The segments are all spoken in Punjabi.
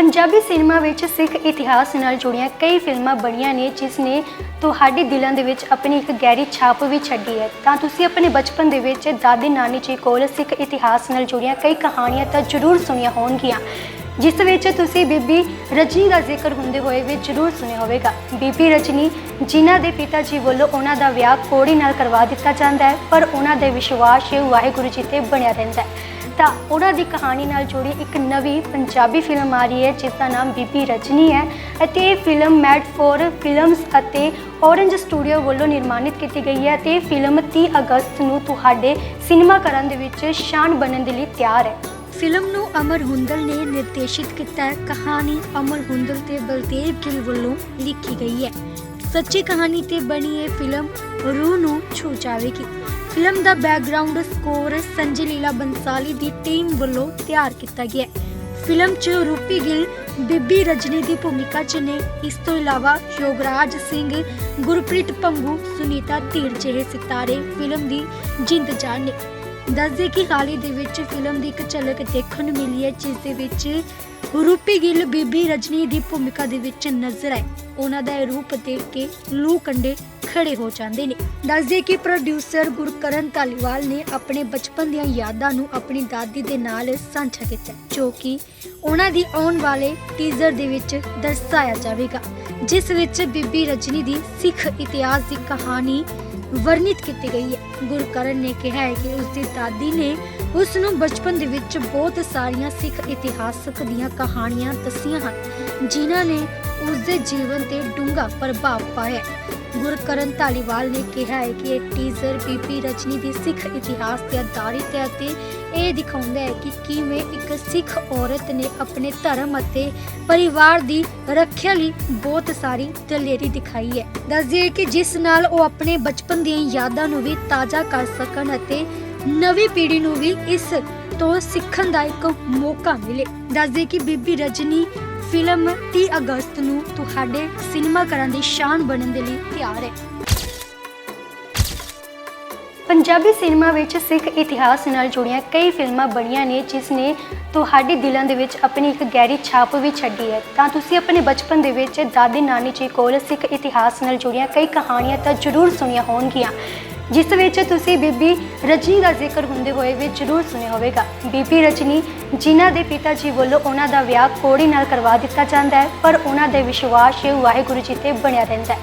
ਪੰਜਾਬੀ ਸਿਨੇਮਾ ਵਿੱਚ ਸਿੱਖ ਇਤਿਹਾਸ ਨਾਲ ਜੁੜੀਆਂ ਕਈ ਫਿਲਮਾਂ ਬਣੀਆਂ ਨੇ, ਜਿਸ ਨੇ ਤੁਹਾਡੇ ਦਿਲਾਂ ਦੇ ਵਿੱਚ ਆਪਣੀ ਇੱਕ ਗਹਿਰੀ ਛਾਪ ਵੀ ਛੱਡੀ ਹੈ। ਤਾਂ ਤੁਸੀਂ ਆਪਣੇ ਬਚਪਨ ਦੇ ਵਿੱਚ ਦਾਦੀ ਨਾਨੀ ਜੀ ਕੋਲ ਸਿੱਖ ਇਤਿਹਾਸ ਨਾਲ ਜੁੜੀਆਂ ਕਈ ਕਹਾਣੀਆਂ ਤਾਂ ਜ਼ਰੂਰ ਸੁਣੀਆਂ ਹੋਣਗੀਆਂ। ਜਿਸ ਵਿੱਚ ਤੁਸੀਂ ਬੀਬੀ ਰਜਨੀ ਦਾ ਜ਼ਿਕਰ ਹੁੰਦੇ ਹੋਏ ਵੀ ਜ਼ਰੂਰ ਸੁਣਿਆ ਹੋਵੇਗਾ। ਬੀਬੀ ਰਜਨੀ, ਜਿਨ੍ਹਾਂ ਦੇ ਪਿਤਾ ਜੀ ਵੱਲੋਂ ਉਹਨਾਂ ਦਾ ਵਿਆਹ ਕੋੜੀ ਨਾਲ ਕਰਵਾ ਦਿੱਤਾ ਜਾਂਦਾ ਹੈ, ਪਰ ਉਹਨਾਂ ਦੇ ਵਿਸ਼ਵਾਸ ਵਾਹਿਗੁਰੂ ਜੀ ਤੇ ਬਣਿਆ ਰਹਿੰਦਾ ਹੈ। ਤਾਂ ਉਹਨਾਂ ਦੀ ਕਹਾਣੀ ਨਾਲ ਜੁੜੀ ਇੱਕ ਨਵੀਂ ਪੰਜਾਬੀ ਫਿਲਮ ਆ ਰਹੀ ਹੈ, ਜਿਸ ਦਾ ਨਾਮ ਬੀਬੀ ਰਜਨੀ ਹੈ ਅਤੇ ਇਹ ਫਿਲਮ ਮੈਡ ਫॉर ਫਿਲਮਸ ਅਤੇ ਔਰੰਜ ਸਟੂਡੀਓ ਵੱਲੋਂ ਨਿਰਮਾਣਿਤ ਕੀਤੀ ਗਈ ਹੈ ਤੇ ਇਹ ਫਿਲਮ 30 ਅਗਸਤ ਨੂੰ ਤੁਹਾਡੇ ਸਿਨੇਮਾ ਘਰਾਂ ਦੇ ਵਿੱਚ ਸ਼ਾਨ ਬਣਨ ਦੇ ਲਈ ਤਿਆਰ ਹੈ। ਫਿਲਮ ਨੂੰ ਅਮਰ ਹੁੰਦਲ ਨੇ ਨਿਰਦੇਸ਼ਿਤ ਕੀਤਾ ਹੈ। ਕਹਾਣੀ ਅਮਰ ਹੁੰਦਲ ਤੇ ਬਲਦੇਵ ਗਿੱਲ ਵੱਲੋਂ ਲਿਖੀ ਗਈ ਹੈ। ਸੱਚੀ ਕਹਾਣੀ ਤੇ ਬਣੀ ਇਹ ਫਿਲਮ ਰੂਹ ਨੂੰ ਛੂ ਜਾਵੇਗੀ। ਫਿਲਮ ਦਾ ਬੈਕਗ੍ਰਾਉਂਡ ਸਕੋਰ ਸੰਜੇ ਲੀਲਾ ਬੰਸਾਲੀ ਦੀ ਟੀਮ ਵੱਲੋਂ ਤਿਆਰ ਕੀਤਾ ਗਿਆ ਹੈ। ਫਿਲਮ 'ਚ ਰੂਪੀ ਗਿੱਲ, ਬੀਬੀ ਰਜਨੀ ਦੀ ਭੂਮਿਕਾ 'ਚ ਨੇ। ਇਸ ਤੋਂ ਇਲਾਵਾ ਯੋਗਰਾਜ ਸਿੰਘ, ਗੁਰਪ੍ਰੀਤ ਪੰਗੂ ਸੁਨੀਤਾ ਧੀਰ ਜਿਹੇ ਸਿਤਾਰੇ ਫਿਲਮ ਦੀ ਜਿੰਦ ਜਾਨ ਨੇ। ਦੱਸਦੇ ਕਿ ਹਾਲ ਹੀ ਦੇ ਵਿੱਚ ਫਿਲਮ ਦੀ ਇੱਕ ਝਲਕ ਦੇਖਣ ਨੂੰ ਮਿਲੀ ਹੈ, ਜਿਸ ਦੇ ਵਿੱਚ ਰੂਪੀ ਗਿੱਲ, ਬੀਬੀ ਰਜਨੀ ਦੀ ਭੂਮਿਕਾ ਦੇ ਵਿੱਚ ਨਜ਼ਰ ਆਏ। ਉਹਨਾਂ ਦਾ ਇਹ ਰੂਪ ਦੇਖ ਕੇ ਲੂ ਕੰਡੇ ਖੜੇ ਹੋ ਜਾਂਦੇ ਨੇ। ਦੱਸਦੇ ਕਿ ਪ੍ਰੋਡਿਊਸਰ ਗੁਰਕਰਨ ਧਾਲੀਵਾਲ ਨੇ ਆਪਣੇ ਬਚਪਨ ਦੀਆਂ ਯਾਦਾਂ ਨੂੰ ਆਪਣੀ ਦਾਦੀ ਦੇ ਨਾਲ ਸਾਂਝਾ ਕੀਤਾ, ਜੋ ਕਿ ਉਹਨਾਂ ਦੀ ਆਉਣ ਵਾਲੇ ਟੀਜ਼ਰ ਦੇ ਵਿੱਚ ਦਰਸਾਇਆ ਜਾਵੇਗਾ, ਜਿਸ ਵਿੱਚ ਬੀਬੀ ਰਜਨੀ ਦੀ ਸਿੱਖ ਇਤਿਹਾਸ ਦੀ ਕਹਾਣੀ ਵਰਣਿਤ ਕੀਤੀ ਗਈ ਹੈ। ਗੁਰਕਰਨ ਨੇ ਕਿਹਾ ਹੈ ਕਿ ਉਸ ਦੀ ਦਾਦੀ ਨੇ ਉਸ ਨੂੰ ਬਚਪਨ ਦੇ ਵਿੱਚ ਬਹੁਤ ਸਾਰੀਆਂ ਸਿੱਖ ਇਤਿਹਾਸਕ ਦੀਆਂ ਕਹਾਣੀਆਂ ਦੱਸੀਆਂ ਹਨ, ਜਿਨ੍ਹਾਂ ਨੇ ਉਸ ਦੇ ਜੀਵਨ ਤੇ ਡੂੰਘਾ ਪ੍ਰਭਾਵ ਪਾਇਆ। ਗੁਰਕਰਨ ਧਾਲੀਵਾਲ ਨੇ ਕਿਹਾ ਹੈ ਕਿ ਇਹ ਟੀਜ਼ਰ ਬੀਬੀ ਰਜਨੀ ਦੀ ਸਿੱਖ ਇਤਿਹਾਸ ਤੇ ਆਧਾਰਿਤ ਹੈ ਅਤੇ ਇਹ ਦਿਖਾਉਂਦਾ ਹੈ ਕਿ ਕਿਵੇਂ ਇੱਕ ਸਿੱਖ ਔਰਤ ਨੇ ਆਪਣੇ ਧਰਮ ਅਤੇ ਪਰਿਵਾਰ ਦੀ ਰੱਖਿਆ ਲਈ ਬਹੁਤ ਸਾਰੀ ਦਲੇਰੀ ਦਿਖਾਈ ਹੈ। ਦੱਸਦੀ ਕਿ ਜਿਸ ਨਾਲ ਉਹ ਆਪਣੇ ਬਚਪਨ ਦੀਆਂ ਯਾਦਾਂ ਨੂੰ ਵੀ ਤਾਜ਼ਾ ਕਰ ਸਕਣ ਅਤੇ ਨਵੀਂ ਪੀੜ੍ਹੀ ਨੂੰ ਵੀ ਇਸ ਤੋਂ ਸਿੱਖਣ ਦਾ ਇੱਕ ਮੌਕਾ ਮਿਲੇ। ਦੱਸਦੇ ਕਿ ਬੀਬੀ ਰਜਨੀ ਫਿਲਮ 30 ਅਗਸਤ ਨੂੰ ਤੁਹਾਡੇ ਸਿਨੇਮਾ ਘਰਾਂ ਦੀ ਸ਼ਾਨ ਬਣਨ ਦੇ ਲਈ ਤਿਆਰ ਹੈ। ਪੰਜਾਬੀ ਸਿਨੇਮਾ ਵਿੱਚ ਸਿੱਖ ਇਤਿਹਾਸ ਨਾਲ ਜੁੜੀਆਂ ਕਈ ਫਿਲਮਾਂ ਬਣੀਆਂ ਨੇ, ਜਿਸ ਨੇ ਤੁਹਾਡੇ ਦਿਲਾਂ ਦੇ ਵਿੱਚ ਆਪਣੀ ਇੱਕ ਗਹਿਰੀ ਛਾਪ ਵੀ ਛੱਡੀ ਹੈ। ਤਾਂ ਤੁਸੀਂ ਆਪਣੇ ਬਚਪਨ ਦੇ ਵਿੱਚ ਦਾਦੀ ਨਾਨੀ ਜੀ ਕੋਲ ਸਿੱਖ ਇਤਿਹਾਸ ਨਾਲ ਜੁੜੀਆਂ ਕਈ ਕਹਾਣੀਆਂ ਤਾਂ ਜ਼ਰੂਰ ਸੁਣੀਆਂ ਹੋਣਗੀਆਂ। ਜਿਸ ਵਿੱਚ ਤੁਸੀਂ ਬੀਬੀ ਰਜਨੀ ਦਾ ਜ਼ਿਕਰ ਹੁੰਦੇ ਹੋਏ ਵੀ ਜ਼ਰੂਰ ਸੁਣਿਆ ਹੋਵੇਗਾ। ਬੀਬੀ ਰਜਨੀ ਜਿਨ੍ਹਾਂ ਦੇ ਪਿਤਾ ਜੀ ਵੱਲੋਂ ਉਹਨਾਂ ਦਾ ਵਿਆਹ ਕੋੜੀ ਨਾਲ ਕਰਵਾ ਦਿੱਤਾ ਜਾਂਦਾ ਹੈ, ਪਰ ਉਹਨਾਂ ਦੇ ਵਿਸ਼ਵਾਸ ਵਾਹਿਗੁਰੂ ਜੀ ਤੇ ਬਣਿਆ ਰਹਿੰਦਾ ਹੈ।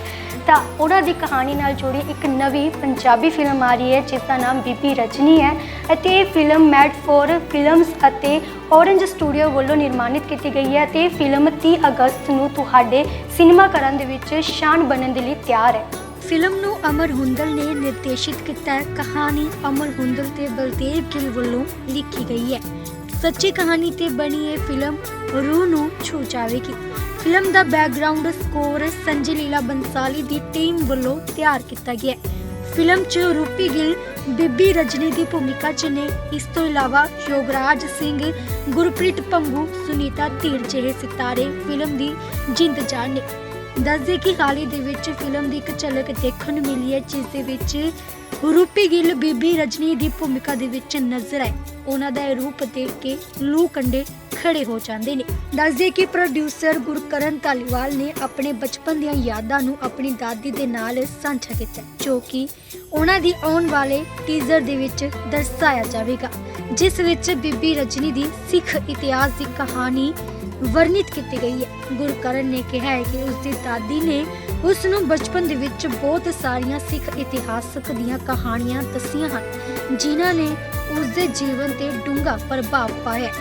ਤਾਂ ਉਹਨਾਂ ਦੀ ਕਹਾਣੀ ਨਾਲ ਜੁੜੀ ਇੱਕ ਨਵੀਂ ਪੰਜਾਬੀ ਫਿਲਮ ਆ ਰਹੀ ਹੈ, ਜਿਸ ਦਾ ਨਾਮ ਬੀਬੀ ਰਜਨੀ ਹੈ ਅਤੇ ਇਹ ਫਿਲਮ ਮੈਡ ਫੋਰ ਫਿਲਮਸ ਅਤੇ ਔਰੰਜ ਸਟੂਡੀਓ ਵੱਲੋਂ ਨਿਰਮਾਣਿਤ ਕੀਤੀ ਗਈ ਹੈ ਤੇ ਇਹ ਫਿਲਮ 30 ਅਗਸਤ ਨੂੰ ਤੁਹਾਡੇ ਸਿਨੇਮਾ ਘਰਾਂ ਦੇ ਵਿੱਚ ਸ਼ਾਨ ਬਣਨ ਦੇ ਲਈ ਤਿਆਰ ਹੈ। ਫਿਲਮ ਨੂੰ ਅਮਰ ਹੁੰਦਲ ਨੇ ਨਿਰਦੇਸ਼ਿਤ ਕੀਤਾ ਹੈ ਕਹਾਣੀ ਅਮਰ ਹੁੰਦਲ ਤੇ ਬਲਦੇਵ ਗਿੱਲ ਵੱਲੋਂ ਲਿਖੀ ਗਈ ਹੈ ਸੱਚੀ ਕਹਾਣੀ ਤੇ ਬਣੀ ਇਹ ਫਿਲਮ ਰੂਹ ਨੂੰ ਛੂ ਜਾਵੇਗੀ ਫਿਲਮ ਦਾ ਬੈਕਗ੍ਰਾਉਂਡ ਸਕੋਰ ਸੰਜੇ ਲੀਲਾ ਬੰਸਾਲੀ ਦੀ ਟੀਮ ਵੱਲੋਂ ਤਿਆਰ ਕੀਤਾ ਗਿਆ ਹੈ ਫਿਲਮ 'ਚ ਰੂਪੀ ਗਿੱਲ ਬੀਬੀ ਰਜਨੀ ਦੀ ਭੂਮਿਕਾ 'ਚ ਨੇ ਇਸ ਤੋਂ ਇਲਾਵਾ ਯੋਗਰਾਜ ਸਿੰਘ ਗੁਰਪ੍ਰੀਤ ਪੰਗੂ ਸੁਨੀਤਾ ਧੀਰ ਜਿਹੇ ਸਿਤਾਰੇ ਫਿਲਮ ਦੀ ਜਿੰਦ ਜਾਨ ਨੇ ਦੱਸਦੇ ਕਿ ਹਾਲ ਦੇ ਵਿੱਚ ਫਿਲਮ ਦੀ ਇੱਕ ਝਲਕ ਦੇਖਣ ਨੂੰ ਮਿਲੀ ਹੈ, ਜਿਸ ਦੇ ਵਿੱਚ ਰੂਪੀ ਗਿੱਲ, ਬੀਬੀ ਰਜਨੀ ਦੀ ਭੂਮਿਕਾ ਦੇ ਵਿੱਚ ਨਜ਼ਰ ਆਏ। ਉਹਨਾਂ ਦਾ ਰੂਪ ਦੇਖ ਕੇ ਲੂ ਕੰਡੇ ਖੜੇ ਹੋ ਜਾਂਦੇ ਨੇ। ਦੱਸਦੇ ਕਿ ਪ੍ਰੋਡਿਊਸਰ ਗੁਰਕਰਨ ਧਾਲੀਵਾਲ ਨੇ ਆਪਣੇ ਬਚਪਨ ਦੀਆਂ ਯਾਦਾਂ ਨੂੰ ਆਪਣੀ ਦਾਦੀ ਦੇ ਨਾਲ ਸਾਂਝਾ ਕੀਤਾ ਜੋ ਕਿ ਉਹਨਾਂ ਦੀ ਆਉਣ ਵਾਲੇ ਟੀਜ਼ਰ ਦੇ ਵਿੱਚ ਦਰਸਾਇਆ ਜਾਵੇਗਾ, ਜਿਸ ਵਿੱਚ ਬੀਬੀ ਰਜਨੀ ਦੀ ਸਿੱਖ ਇਤਿਹਾਸ ਦੀ ਕਹਾਣੀ ਵਰਣਿਤ ਕੀਤੀ ਗਈ ਹੈ। ਗੁਰਕਰਨ ਨੇ ਕਿਹਾ ਹੈ ਕਿ ਉਸ ਦੀ ਦਾਦੀ ਨੇ ਉਸ ਨੂੰ ਬਚਪਨ ਦੇ ਵਿੱਚ ਬਹੁਤ ਸਾਰੀਆਂ ਸਿੱਖ ਇਤਿਹਾਸਕ ਦੀਆਂ ਕਹਾਣੀਆਂ ਦੱਸੀਆਂ ਹਨ, ਜਿਨ੍ਹਾਂ ਨੇ ਉਸ ਦੇ ਜੀਵਨ ਤੇ ਡੂੰਘਾ ਪ੍ਰਭਾਵ ਪਾਇਆ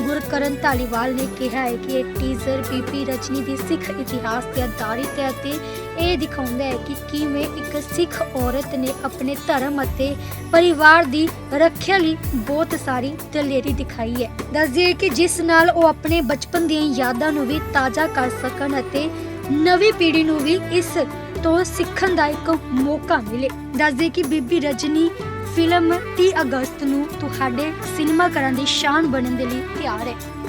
ਗੁਰਕਰਨ ਧਾਲੀਵਾਲ ਨੇ ਕਿਹਾ ਹੈ ਕਿ ਇਹ ਟੀਜ਼ਰ ਬੀਬੀ ਰਜਨੀ ਦੀ ਸਿੱਖ ਇਤਿਹਾਸ ਤੇ ਆਧਾਰਿਤ ਹੈ ਅਤੇ ਇਹ ਦਿਖਾਉਂਦਾ ਹੈ ਕਿ ਕਿਵੇਂ ਇੱਕ ਸਿੱਖ ਔਰਤ ਨੇ ਆਪਣੇ ਧਰਮ ਅਤੇ ਪਰਿਵਾਰ ਦੀ ਰੱਖਿਆ ਲਈ ਬਹੁਤ ਸਾਰੀ ਦਲੇਰੀ ਦਿਖਾਈ ਹੈ। ਦੱਸਦੀ ਕਿ ਜਿਸ ਨਾਲ ਉਹ ਆਪਣੇ ਬਚਪਨ ਦੀਆਂ ਯਾਦਾਂ ਨੂੰ ਵੀ ਤਾਜ਼ਾ ਕਰ ਸਕਣ ਅਤੇ ਨਵੀਂ ਪੀੜ੍ਹੀ ਨੂੰ ਵੀ ਇਸ ਤੋਂ ਸਿੱਖਣ ਦਾ ਇੱਕ ਮੌਕਾ ਮਿਲੇ। ਦੱਸਦੇ ਕਿ ਬੀਬੀ ਰਜਨੀ ਫਿਲਮ 30 ਅਗਸਤ ਨੂੰ ਤੁਹਾਡੇ ਸਿਨੇਮਾ ਘਰਾਂ ਦੀ ਸ਼ਾਨ ਬਣਨ ਦੇ ਲਈ ਤਿਆਰ ਹੈ।